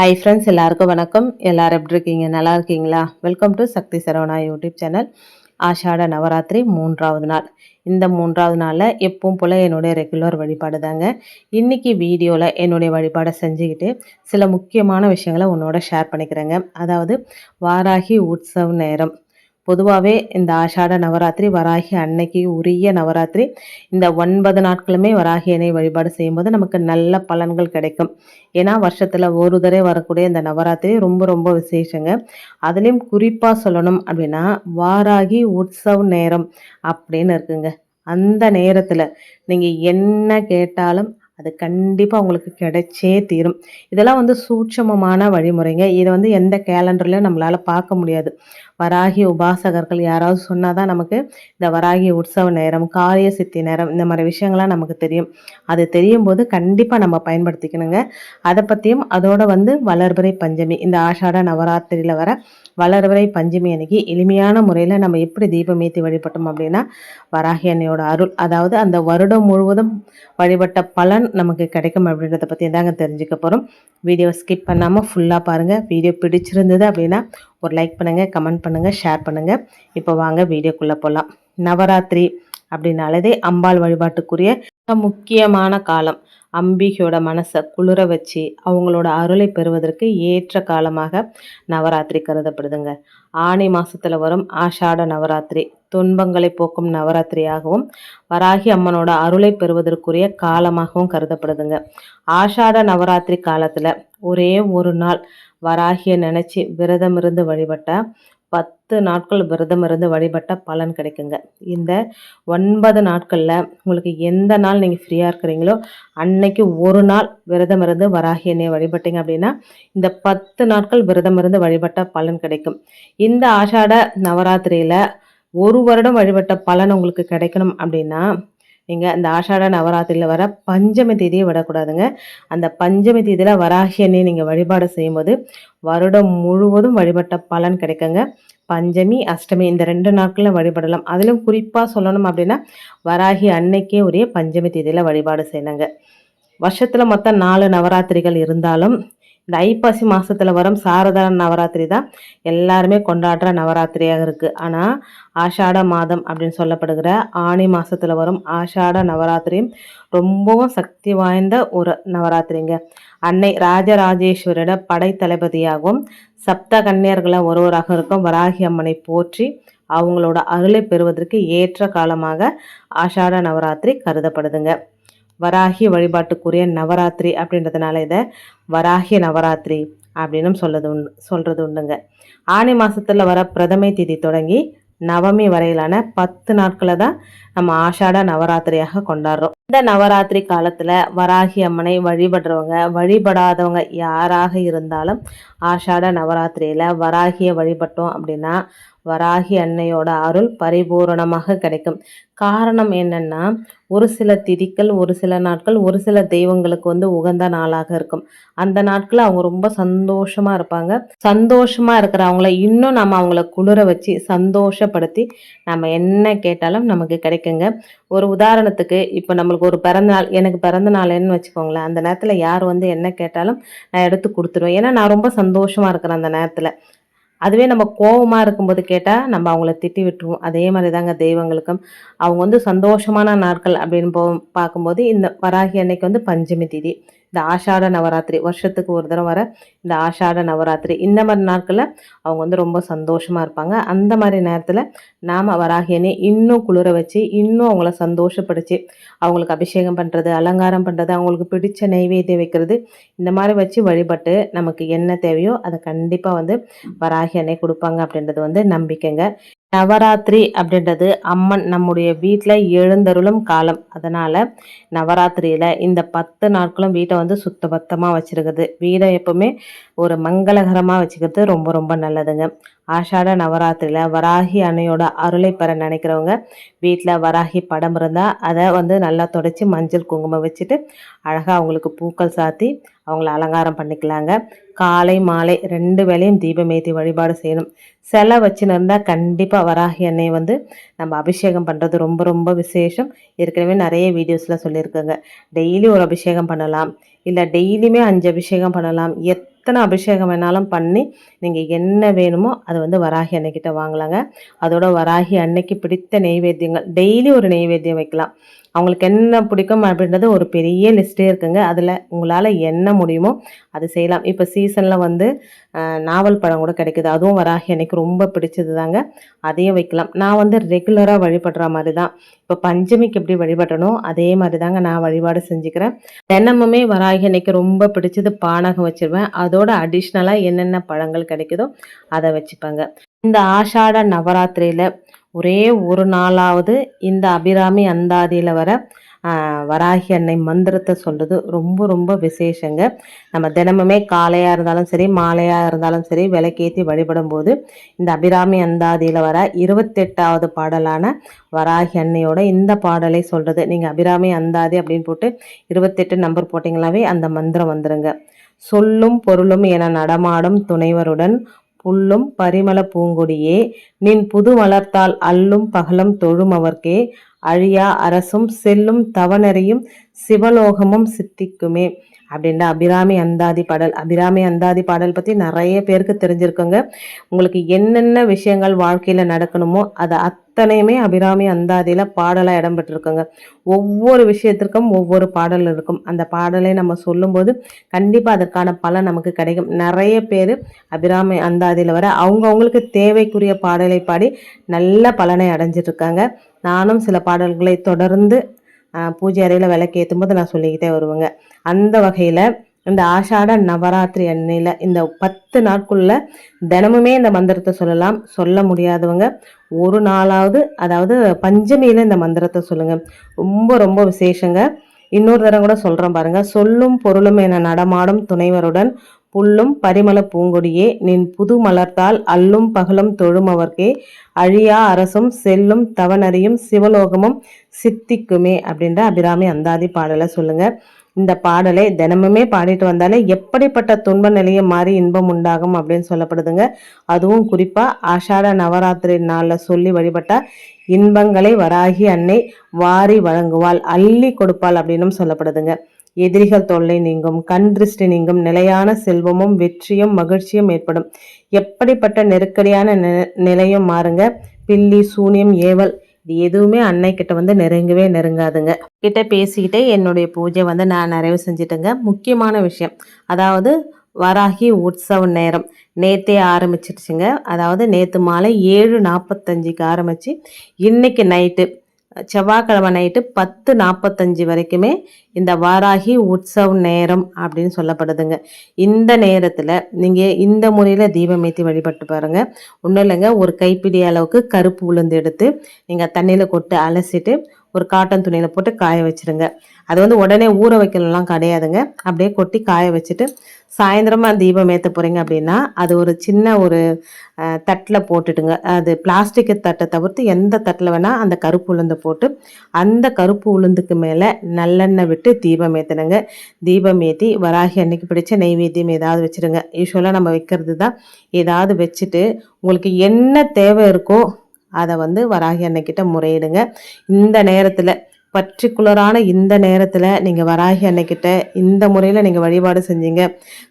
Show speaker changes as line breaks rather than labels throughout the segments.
hi friends எல்லாருக்கும் வணக்கம் எல்லோரும் எப்படி இருக்கீங்க நல்லா இருக்கீங்களா welcome to Sakthi Saravana YouTube channel Ashada Navaratri மூன்றாவது நாள் இந்த மூன்றாவது நாளில் எப்பவும் போல் என்னுடைய ரெகுலர் வழிபாடு தாங்க இன்றைக்கி வீடியோவில் என்னுடைய வழிபாடை செஞ்சுக்கிட்டு சில முக்கியமான விஷயங்களை உன்னோட ஷேர் பண்ணிக்கிறேங்க அதாவது வாராகி உற்சவ் நேரம் பொதுவாகவே இந்த ஆஷாட நவராத்திரி வராகி அன்னைக்கு உரிய நவராத்திரி இந்த ஒன்பது நாட்களுமே வராகி அணை வழிபாடு செய்யும்போது நமக்கு நல்ல பலன்கள் கிடைக்கும் ஏன்னா வருஷத்தில் ஒரு தடவை வரக்கூடிய இந்த நவராத்திரி ரொம்ப ரொம்ப விசேஷங்க அதுலேயும் குறிப்பாக சொல்லணும் அப்படின்னா வாராகி உற்சவ் நேரம் அப்படின்னு இருக்குங்க அந்த நேரத்தில் நீங்கள் என்ன கேட்டாலும் அது கண்டிப்பாக உங்களுக்கு கிடைச்சே தீரும் இதெல்லாம் வந்து சூட்சமமான வழிமுறைங்க இதை வந்து எந்த கேலண்டர்லையும் நம்மளால் பார்க்க முடியாது வராகி உபாசகர்கள் யாராவது சொன்னால் தான் நமக்கு இந்த வராகி உற்சவ நேரம் காரிய சித்தி நேரம் இந்த மாதிரி விஷயங்கள்லாம் நமக்கு தெரியும் அது தெரியும் போது கண்டிப்பாக நம்ம பயன்படுத்திக்கணுங்க அதை பற்றியும் அதோடு வந்து வளர்பிறை பஞ்சமி இந்த ஆஷாட நவராத்திரியில் வர வளர்வரை பஞ்சமி அன்னைக்கு எளிமையான முறையில் நம்ம எப்படி தீபம் ஏற்றி வழிபட்டோம் அப்படின்னா வராகி அன்னையோட அருள் அதாவது அந்த வருடம் முழுவதும் வழிபட்ட பலன் நமக்கு கிடைக்கும் அப்படின்றத பற்றி தாங்க தெரிஞ்சுக்க போகிறோம் வீடியோ ஸ்கிப் பண்ணாமல் ஃபுல்லாக பாருங்கள் வீடியோ பிடிச்சிருந்தது அப்படின்னா ஒரு லைக் பண்ணுங்கள் கமெண்ட் பண்ணுங்கள் ஷேர் பண்ணுங்கள் இப்போ வாங்க வீடியோக்குள்ளே போகலாம் நவராத்திரி அப்படின்னாலதே அம்பாள் வழிபாட்டுக்குரிய முக்கியமான காலம் அம்பிகையோட மனசை குளிர வச்சு அவங்களோட அருளை பெறுவதற்கு ஏற்ற காலமாக நவராத்திரி கருதப்படுதுங்க ஆணி மாதத்தில் வரும் ஆஷாட நவராத்திரி துன்பங்களை போக்கும் நவராத்திரியாகவும் வராகி அம்மனோட அருளை பெறுவதற்குரிய காலமாகவும் கருதப்படுதுங்க ஆஷாட நவராத்திரி காலத்தில் ஒரே ஒரு நாள் வராகியை நினச்சி விரதம் இருந்து வழிபட்ட பத்து நாட்கள் விரதம் இருந்து வழிபட்ட பலன் கிடைக்குங்க இந்த ஒன்பது நாட்களில் உங்களுக்கு எந்த நாள் நீங்கள் ஃப்ரீயாக இருக்கிறீங்களோ அன்னைக்கு ஒரு நாள் விரதம் இருந்து வராகியனை வழிபட்டீங்க அப்படின்னா இந்த பத்து நாட்கள் விரதம் இருந்து வழிபட்ட பலன் கிடைக்கும் இந்த ஆஷாட நவராத்திரியில் ஒரு வருடம் வழிபட்ட பலன் உங்களுக்கு கிடைக்கணும் அப்படின்னா நீங்கள் அந்த ஆஷாட நவராத்திரியில் வர பஞ்சமி தேதியை விடக்கூடாதுங்க அந்த பஞ்சமி தேதியில் வராகி நீங்கள் வழிபாடு செய்யும்போது வருடம் முழுவதும் வழிபட்ட பலன் கிடைக்குங்க பஞ்சமி அஷ்டமி இந்த ரெண்டு நாட்களில் வழிபடலாம் அதிலும் குறிப்பாக சொல்லணும் அப்படின்னா வராகி அன்னைக்கே ஒரே பஞ்சமி தேதியில் வழிபாடு செய்யணுங்க வருஷத்தில் மொத்தம் நாலு நவராத்திரிகள் இருந்தாலும் இந்த ஐப்பாசி மாதத்தில் வரும் சாரதா நவராத்திரி தான் எல்லாருமே கொண்டாடுற நவராத்திரியாக இருக்குது ஆனால் ஆஷாட மாதம் அப்படின்னு சொல்லப்படுகிற ஆணி மாதத்தில் வரும் ஆஷாட நவராத்திரியும் ரொம்பவும் சக்தி வாய்ந்த ஒரு நவராத்திரிங்க அன்னை ராஜராஜேஸ்வரியோட படைத்தளபதியாகவும் சப்த கன்னியர்களை ஒருவராக இருக்கும் வராகி அம்மனை போற்றி அவங்களோட அருளை பெறுவதற்கு ஏற்ற காலமாக ஆஷாட நவராத்திரி கருதப்படுதுங்க வராகி வழிபாட்டுக்குரிய நவராத்திரி அப்படின்றதுனால இதை வராகிய நவராத்திரி அப்படின்னு சொல்லது உண்டு சொல்கிறது உண்டுங்க ஆணி மாதத்தில் வர பிரதமை திதி தொடங்கி நவமி வரையிலான பத்து நாட்களை தான் நம்ம ஆஷாட நவராத்திரியாக கொண்டாடுறோம் இந்த நவராத்திரி காலத்தில் வராகி அம்மனை வழிபடுறவங்க வழிபடாதவங்க யாராக இருந்தாலும் ஆஷாட நவராத்திரியில் வராகியை வழிபட்டோம் அப்படின்னா வராகி அன்னையோட அருள் பரிபூரணமாக கிடைக்கும் காரணம் என்னென்னா ஒரு சில திதிக்கள் ஒரு சில நாட்கள் ஒரு சில தெய்வங்களுக்கு வந்து உகந்த நாளாக இருக்கும் அந்த நாட்களில் அவங்க ரொம்ப சந்தோஷமாக இருப்பாங்க சந்தோஷமாக இருக்கிறவங்கள இன்னும் நம்ம அவங்கள குளிர வச்சு சந்தோஷப்படுத்தி நம்ம என்ன கேட்டாலும் நமக்கு கிடைக்குங்க ஒரு உதாரணத்துக்கு இப்போ நம்மளுக்கு ஒரு பிறந்தநாள் எனக்கு பிறந்த நாள்னு வச்சுக்கோங்களேன் அந்த நேரத்தில் யார் வந்து என்ன கேட்டாலும் நான் எடுத்து கொடுத்துருவேன் ஏன்னா நான் ரொம்ப சந்தோஷமாக இருக்கிறேன் அந்த நேரத்தில் அதுவே நம்ம கோபமாக இருக்கும்போது கேட்டால் நம்ம அவங்கள திட்டி விட்டுருவோம் அதே மாதிரி தாங்க தெய்வங்களுக்கும் அவங்க வந்து சந்தோஷமான நாட்கள் அப்படின்னு போ பார்க்கும்போது இந்த வராகி அன்னைக்கு வந்து பஞ்சமி திதி இந்த ஆஷாட நவராத்திரி வருஷத்துக்கு ஒரு தடவை வர இந்த ஆஷாட நவராத்திரி இந்த மாதிரி நாட்களில் அவங்க வந்து ரொம்ப சந்தோஷமாக இருப்பாங்க அந்த மாதிரி நேரத்தில் நாம் வராகியனே இன்னும் குளிர வச்சு இன்னும் அவங்கள சந்தோஷப்படுத்தி அவங்களுக்கு அபிஷேகம் பண்ணுறது அலங்காரம் பண்ணுறது அவங்களுக்கு பிடிச்ச நைவேத்தியம் வைக்கிறது இந்த மாதிரி வச்சு வழிபட்டு நமக்கு என்ன தேவையோ அதை கண்டிப்பாக வந்து வராகி அன்னை கொடுப்பாங்க அப்படின்றது வந்து நம்பிக்கைங்க நவராத்திரி அப்படின்றது அம்மன் நம்முடைய வீட்டில் எழுந்தருளும் காலம் அதனால் நவராத்திரியில் இந்த பத்து நாட்களும் வீட்டை வந்து சுத்தபத்தமாக வச்சுருக்குது வீடை எப்போவுமே ஒரு மங்களகரமாக வச்சுக்கிறது ரொம்ப ரொம்ப நல்லதுங்க ஆஷாட நவராத்திரியில் வராகி அன்னையோட அருளை பெற நினைக்கிறவங்க வீட்டில் வராகி படம் இருந்தால் அதை வந்து நல்லா தொடச்சி மஞ்சள் குங்குமம் வச்சுட்டு அழகாக அவங்களுக்கு பூக்கள் சாத்தி அவங்கள அலங்காரம் பண்ணிக்கலாங்க காலை மாலை ரெண்டு வேலையும் தீபமேத்தி வழிபாடு செய்யணும் சில வச்சுன்னு இருந்தால் கண்டிப்பாக வராகி அன்னையை வந்து நம்ம அபிஷேகம் பண்ணுறது ரொம்ப ரொம்ப விசேஷம் ஏற்கனவே நிறைய வீடியோஸில் சொல்லியிருக்கேங்க டெய்லி ஒரு அபிஷேகம் பண்ணலாம் இல்லை டெய்லியுமே அஞ்சு அபிஷேகம் பண்ணலாம் எத் எத்தனை அபிஷேகம் வேணாலும் பண்ணி நீங்கள் என்ன வேணுமோ அதை வந்து வராகி அன்னைக்கிட்ட வாங்கலாங்க அதோட வராகி அன்னைக்கு பிடித்த நெய்வேத்தியங்கள் டெய்லி ஒரு நெய்வேத்தியம் வைக்கலாம் அவங்களுக்கு என்ன பிடிக்கும் அப்படின்றது ஒரு பெரிய லிஸ்ட்டே இருக்குங்க அதில் உங்களால் என்ன முடியுமோ அது செய்யலாம் இப்போ சீசனில் வந்து நாவல் பழம் கூட கிடைக்குது அதுவும் வராகி எனக்கு ரொம்ப பிடிச்சது தாங்க அதையும் வைக்கலாம் நான் வந்து ரெகுலராக வழிபடுற மாதிரி தான் இப்போ பஞ்சமிக்கு எப்படி வழிபடணும் அதே மாதிரி தாங்க நான் வழிபாடு செஞ்சுக்கிறேன் தினமுமே வராகி எனக்கு ரொம்ப பிடிச்சது பானகம் வச்சுருவேன் அதோட அதோட அடிஷ்னலாக என்னென்ன பழங்கள் கிடைக்குதோ அதை வச்சுப்பாங்க இந்த ஆஷாட நவராத்திரியில் ஒரே ஒரு நாளாவது இந்த அபிராமி அந்தாதியில் வர வராகி அன்னை மந்திரத்தை சொல்கிறது ரொம்ப ரொம்ப விசேஷங்க நம்ம தினமுமே காலையாக இருந்தாலும் சரி மாலையாக இருந்தாலும் சரி விளக்கேற்றி வழிபடும் போது இந்த அபிராமி அந்தாதியில் வர இருபத்தெட்டாவது பாடலான வராகி அன்னையோட இந்த பாடலை சொல்கிறது நீங்கள் அபிராமி அந்தாதி அப்படின்னு போட்டு இருபத்தெட்டு நம்பர் போட்டிங்களாவே அந்த மந்திரம் வந்துடுங்க சொல்லும் பொருளும் என நடமாடும் துணைவருடன் புல்லும் பரிமள பூங்கொடியே நின் புது வளர்த்தால் அல்லும் பகலும் தொழும் அவர்க்கே அழியா அரசும் செல்லும் தவணறையும் சிவலோகமும் சித்திக்குமே அப்படின்னா அபிராமி அந்தாதி பாடல் அபிராமி அந்தாதி பாடல் பற்றி நிறைய பேருக்கு தெரிஞ்சிருக்குங்க உங்களுக்கு என்னென்ன விஷயங்கள் வாழ்க்கையில் நடக்கணுமோ அதை அத்தனையுமே அபிராமி அந்தாதியில் பாடலாக இடம்பெற்றிருக்குங்க ஒவ்வொரு விஷயத்திற்கும் ஒவ்வொரு பாடல் இருக்கும் அந்த பாடலை நம்ம சொல்லும்போது கண்டிப்பாக அதற்கான பலன் நமக்கு கிடைக்கும் நிறைய பேர் அபிராமி அந்தாதியில் வர அவங்கவுங்களுக்கு தேவைக்குரிய பாடலை பாடி நல்ல பலனை அடைஞ்சிட்ருக்காங்க நானும் சில பாடல்களை தொடர்ந்து பூஜை அறையில் விளக்கேற்றும் போது நான் சொல்லிக்கிட்டே வருவேங்க அந்த வகையில் இந்த ஆஷாட நவராத்திரி அன்னையில் இந்த பத்து நாட்குள்ள தினமுமே இந்த மந்திரத்தை சொல்லலாம் சொல்ல முடியாதவங்க ஒரு நாளாவது அதாவது பஞ்சமியில் இந்த மந்திரத்தை சொல்லுங்கள் ரொம்ப ரொம்ப விசேஷங்க இன்னொரு தடவை கூட சொல்கிறேன் பாருங்கள் சொல்லும் பொருளும் என நடமாடும் துணைவருடன் புல்லும் பரிமள பூங்கொடியே நின் புது மலர்த்தால் அல்லும் பகலும் தொழுமவர்க்கே அழியா அரசும் செல்லும் தவனறியும் சிவலோகமும் சித்திக்குமே அப்படின்ற அபிராமி அந்தாதி பாடலை சொல்லுங்கள் இந்த பாடலை தினமுமே பாடிட்டு வந்தாலே எப்படிப்பட்ட துன்ப நிலையை மாறி இன்பம் உண்டாகும் அப்படின்னு சொல்லப்படுதுங்க அதுவும் குறிப்பாக ஆஷாட நவராத்திரி நாளில் சொல்லி வழிபட்ட இன்பங்களை வராகி அன்னை வாரி வழங்குவாள் அள்ளி கொடுப்பாள் அப்படின்னும் சொல்லப்படுதுங்க எதிரிகள் தொல்லை நீங்கும் கண் திருஷ்டி நீங்கும் நிலையான செல்வமும் வெற்றியும் மகிழ்ச்சியும் ஏற்படும் எப்படிப்பட்ட நெருக்கடியான நிலையும் மாறுங்க பில்லி சூனியம் ஏவல் இது எதுவுமே அன்னை கிட்ட வந்து நெருங்கவே நெருங்காதுங்க கிட்ட பேசிக்கிட்டே என்னுடைய பூஜை வந்து நான் நிறைவு செஞ்சுட்டேங்க முக்கியமான விஷயம் அதாவது வராகி உற்சவ நேரம் நேற்றே ஆரம்பிச்சிருச்சுங்க அதாவது நேற்று மாலை ஏழு நாற்பத்தஞ்சுக்கு ஆரம்பித்து இன்றைக்கி நைட்டு செவ்வாய்க்கிழமை நைட்டு பத்து நாற்பத்தஞ்சு வரைக்குமே இந்த வாராகி உற்சவ் நேரம் அப்படின்னு சொல்லப்படுதுங்க இந்த நேரத்தில் நீங்கள் இந்த முறையில் தீபம் ஏற்றி வழிபட்டு பாருங்கள் ஒன்றும் இல்லைங்க ஒரு கைப்பிடி அளவுக்கு கருப்பு உளுந்து எடுத்து நீங்கள் தண்ணியில் கொட்டு அலசிட்டு ஒரு காட்டன் துணியில் போட்டு காய வச்சுருங்க அது வந்து உடனே ஊற வைக்கணும்லாம் கிடையாதுங்க அப்படியே கொட்டி காய வச்சுட்டு சாயந்தரமாக தீபம் ஏற்ற போகிறீங்க அப்படின்னா அது ஒரு சின்ன ஒரு தட்டில் போட்டுட்டுங்க அது பிளாஸ்டிக் தட்டை தவிர்த்து எந்த தட்டில் வேணால் அந்த கருப்பு உளுந்து போட்டு அந்த கருப்பு உளுந்துக்கு மேலே நல்லெண்ணெய் விட்டு தீபம் ஏற்றணுங்க தீபம் ஏற்றி வராகி அன்னைக்கு பிடிச்ச நெய்வேத்தியம் ஏதாவது வச்சுருங்க யூஸ்வலாக நம்ம வைக்கிறது தான் ஏதாவது வச்சுட்டு உங்களுக்கு என்ன தேவை இருக்கோ அதை வந்து வராகி அன்னைக்கிட்ட முறையிடுங்க இந்த நேரத்தில் பர்டிகுலரான இந்த நேரத்தில் நீங்கள் வராகி அன்னைக்கிட்ட இந்த முறையில் நீங்கள் வழிபாடு செஞ்சீங்க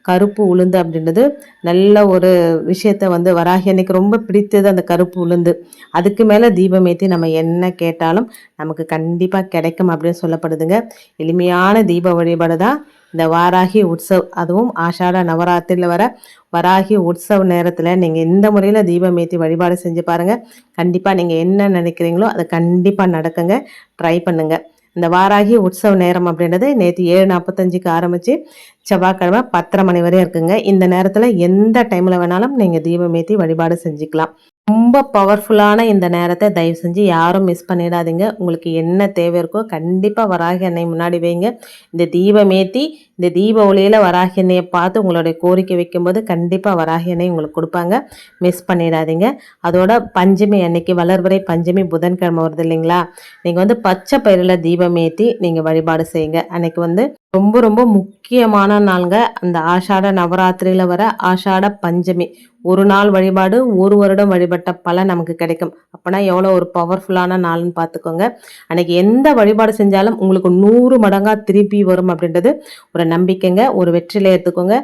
கருப்பு உளுந்து அப்படின்றது நல்ல ஒரு விஷயத்த வந்து வராகி அன்னைக்கு ரொம்ப பிடித்தது அந்த கருப்பு உளுந்து அதுக்கு மேலே தீபம் ஏற்றி நம்ம என்ன கேட்டாலும் நமக்கு கண்டிப்பாக கிடைக்கும் அப்படின்னு சொல்லப்படுதுங்க எளிமையான தீப வழிபாடு தான் இந்த வாராகி உற்சவ் அதுவும் ஆஷாட நவராத்திரியில் வர வராகி உற்சவ நேரத்தில் நீங்கள் இந்த முறையில் தீபம் ஏற்றி வழிபாடு செஞ்சு பாருங்கள் கண்டிப்பாக நீங்கள் என்ன நினைக்கிறீங்களோ அதை கண்டிப்பாக நடக்குங்க ட்ரை பண்ணுங்கள் இந்த வாராகி உற்சவ நேரம் அப்படின்றது நேற்று ஏழு நாற்பத்தஞ்சுக்கு ஆரம்பித்து செவ்வாய்க்கிழமை பத்தரை மணி வரையும் இருக்குங்க இந்த நேரத்தில் எந்த டைமில் வேணாலும் நீங்கள் தீபம் ஏற்றி வழிபாடு செஞ்சுக்கலாம் ரொம்ப பவர்ஃபுல்லான இந்த நேரத்தை தயவு செஞ்சு யாரும் மிஸ் பண்ணிடாதீங்க உங்களுக்கு என்ன தேவை இருக்கோ கண்டிப்பாக வராகி என்னை முன்னாடி வைங்க இந்த தீபமேத்தி இந்த தீப ஒளியில் எண்ணெயை பார்த்து உங்களுடைய கோரிக்கை வைக்கும்போது கண்டிப்பாக வராகி எண்ணெய் உங்களுக்கு கொடுப்பாங்க மிஸ் பண்ணிடாதீங்க அதோட பஞ்சமி அன்னைக்கு வளர்வரை பஞ்சமி புதன்கிழமை வருது இல்லைங்களா நீங்கள் வந்து பச்சை பயிரில் தீபம் ஏற்றி நீங்கள் வழிபாடு செய்யுங்க அன்னைக்கு வந்து ரொம்ப ரொம்ப முக்கியமான நாளுங்க அந்த ஆஷாட நவராத்திரியில் வர ஆஷாட பஞ்சமி ஒரு நாள் வழிபாடு ஒரு வருடம் வழிபட்ட பலன் நமக்கு கிடைக்கும் அப்போனா எவ்வளோ ஒரு பவர்ஃபுல்லான நாள்னு பார்த்துக்கோங்க அன்னைக்கு எந்த வழிபாடு செஞ்சாலும் உங்களுக்கு நூறு மடங்காக திருப்பி வரும் அப்படின்றது ஒரு நம்பிக்கைங்க ஒரு வெற்றிலை எடுத்துக்கோங்க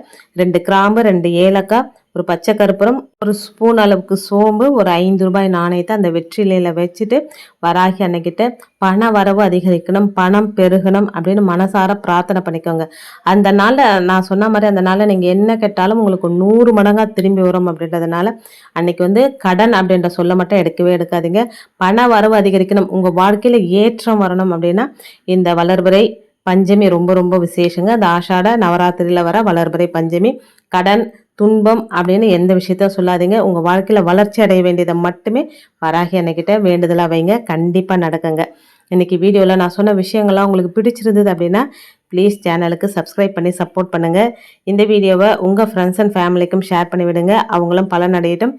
ரெண்டு கிராம்பு ரெண்டு ஏலக்காய் ஒரு பச்சை கருப்பரம் ஒரு ஸ்பூன் அளவுக்கு சோம்பு ஒரு ஐந்து ரூபாய் நாணயத்தை அந்த வெற்றிலையில் வச்சுட்டு வராகி அன்னைக்கிட்ட பண வரவு அதிகரிக்கணும் பணம் பெருகணும் அப்படின்னு மனசார பிரார்த்தனை பண்ணிக்கோங்க அந்த நாளில் நான் சொன்ன மாதிரி அந்த நாளில் நீங்கள் என்ன கேட்டாலும் உங்களுக்கு நூறு மடங்காக திரும்பி வரும் அப்படின்றதுனால அன்னைக்கு வந்து கடன் அப்படின்ற சொல்ல மட்டும் எடுக்கவே எடுக்காதீங்க பண வரவு அதிகரிக்கணும் உங்கள் வாழ்க்கையில் ஏற்றம் வரணும் அப்படின்னா இந்த வளர்வரை பஞ்சமி ரொம்ப ரொம்ப விசேஷங்க அந்த ஆஷாட நவராத்திரியில் வர வளர்பறை பஞ்சமி கடன் துன்பம் அப்படின்னு எந்த விஷயத்த சொல்லாதீங்க உங்கள் வாழ்க்கையில் வளர்ச்சி அடைய வேண்டியதை மட்டுமே வராகி அன்னைக்கிட்ட வேண்டுதலாக வைங்க கண்டிப்பாக நடக்குங்க இன்றைக்கி வீடியோவில் நான் சொன்ன விஷயங்கள்லாம் உங்களுக்கு பிடிச்சிருந்தது அப்படின்னா ப்ளீஸ் சேனலுக்கு சப்ஸ்கிரைப் பண்ணி சப்போர்ட் பண்ணுங்கள் இந்த வீடியோவை உங்கள் ஃப்ரெண்ட்ஸ் அண்ட் ஃபேமிலிக்கும் ஷேர் பண்ணிவிடுங்க அவங்களும் பலன் அடையட்டும்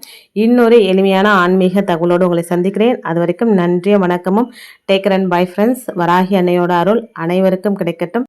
இன்னொரு எளிமையான ஆன்மீக தகவலோடு உங்களை சந்திக்கிறேன் அது வரைக்கும் நன்றியும் வணக்கமும் take care and bye friends Varahi அன்னையோட அருள் அனைவருக்கும் கிடைக்கட்டும்